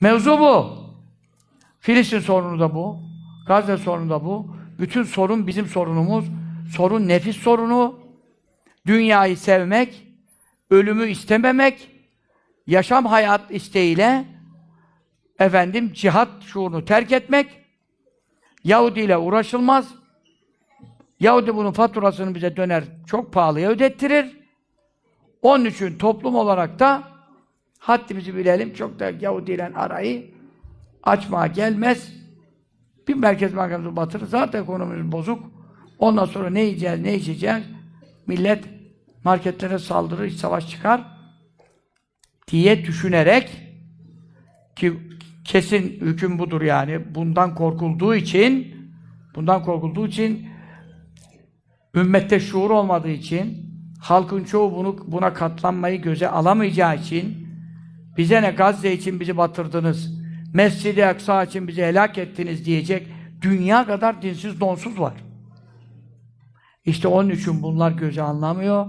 Mevzu bu. Filistin sorunu da bu. Gazze sorunu da bu. Bütün sorun bizim sorunumuz. Sorun nefis sorunu. Dünyayı sevmek, ölümü istememek, yaşam hayat isteğiyle efendim cihat şuurunu terk etmek, Yahudi ile uğraşılmaz. Yahudi bunun faturasını bize döner, çok pahalıya ödettirir. Onun için toplum olarak da haddimizi bilelim, çok da Yahudi ile arayı açmaya gelmez. Bir merkez bankamızı batırır, zaten ekonomimiz bozuk. Ondan sonra ne yiyeceğiz, ne içeceğiz? Millet marketlere saldırır, iç savaş çıkar diye düşünerek ki kesin hüküm budur yani. Bundan korkulduğu için bundan korkulduğu için ümmette şuur olmadığı için halkın çoğu bunu buna katlanmayı göze alamayacağı için bize ne Gazze için bizi batırdınız, Mescid-i Aksa için bizi helak ettiniz diyecek dünya kadar dinsiz donsuz var. İşte onun için bunlar göze anlamıyor.